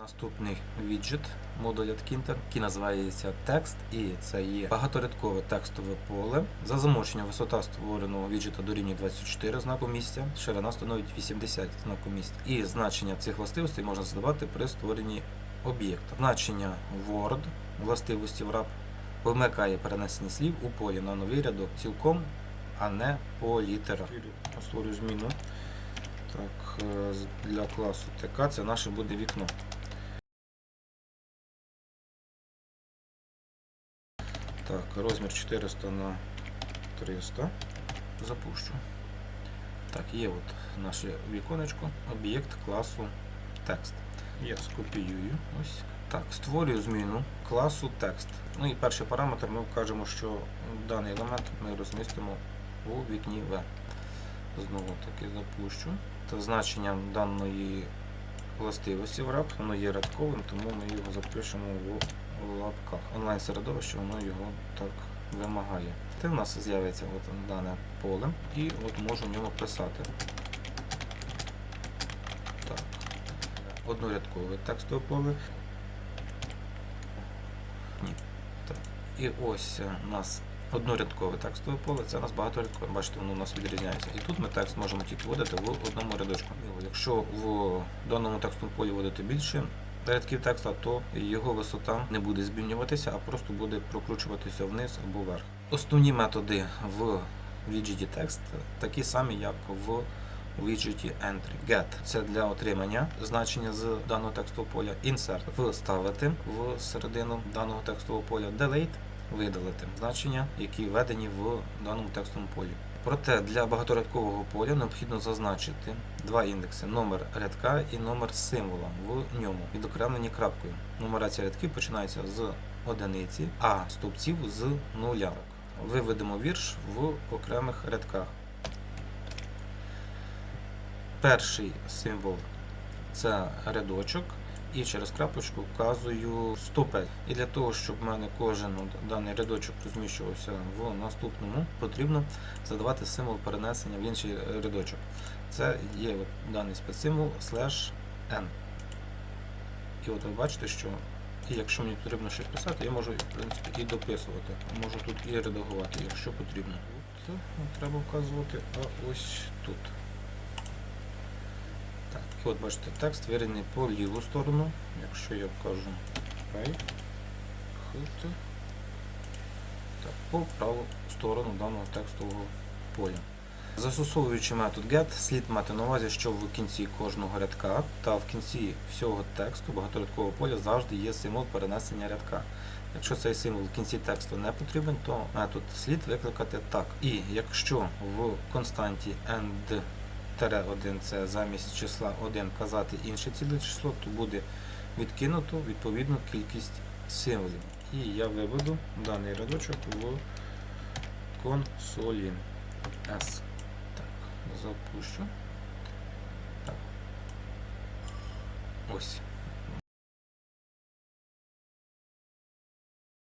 Наступний віджит модуля Ткінтер, який називається текст, і це є багаторядкове текстове поле. За замовчення висота створеного віджита дорівнює 24 знаку місця, ширина становить 80 знаку місця. І значення цих властивостей можна задавати при створенні об'єкта. Значення Word властивості в RAP вимикає перенесення слів у полі на новий рядок цілком, а не по літерах. Створю зміну. Так, е, для класу ТК це наше буде вікно. Так, розмір 400 на 300. Запущу. Так, є от наше віконечко, об'єкт класу текст. Я скопіюю. Ось. Так, створюю зміну класу текст. Ну і перший параметр ми вкажемо, що даний елемент ми розмістимо у вікні V. Знову таки запущу. Та значення даної властивості в RAP, воно є рядковим, тому ми його запишемо в лапках. Онлайн-середовище воно його так вимагає. Це в нас з'явиться от дане поле і от можу в ньому писати. Так. Однорядкове текстове поле. Ні. Так. І ось е, у нас однорядкове текстове поле, це у нас багаторядкове. Бачите, воно у нас відрізняється. І тут ми текст можемо тільки вводити в одному рядочку. Якщо в даному текстовому полі вводити більше рядків текста, то його висота не буде змінюватися, а просто буде прокручуватися вниз або вверх. Основні методи в віджиті текст такі самі, як в віджиті Entry. Get – це для отримання значення з даного текстового поля. Insert – вставити в середину даного текстового поля. Delete – видалити значення, які введені в даному текстовому полі. Проте для багаторядкового поля необхідно зазначити два індекси: номер рядка і номер символа в ньому, відокремлені крапкою. Нумерація рядків починається з одиниці, а стовпців з нуля. Виведемо вірш в окремих рядках. Перший символ це рядочок, і через крапочку вказую ступень. І для того, щоб в мене кожен даний рядочок розміщувався в наступному, потрібно задавати символ перенесення в інший рядочок. Це є от даний спецсимвол slash n. І от ви бачите, що якщо мені потрібно щось писати, я можу в принципі і дописувати. Можу тут і редагувати, якщо потрібно. Тут треба вказувати, а ось тут. І от бачите, текст вирений по ліву сторону. Якщо я вкажу right, так, по праву сторону даного текстового поля. Застосовуючи метод get, слід мати на увазі, що в кінці кожного рядка та в кінці всього тексту багаторядкового поля завжди є символ перенесення рядка. Якщо цей символ в кінці тексту не потрібен, то метод слід викликати так. І якщо в константі end 1 це замість числа 1 казати інше ціле число, то буде відкинуто відповідну кількість символів. І я виведу даний рядочок в консолі S. Так, запущу. Так. Ось.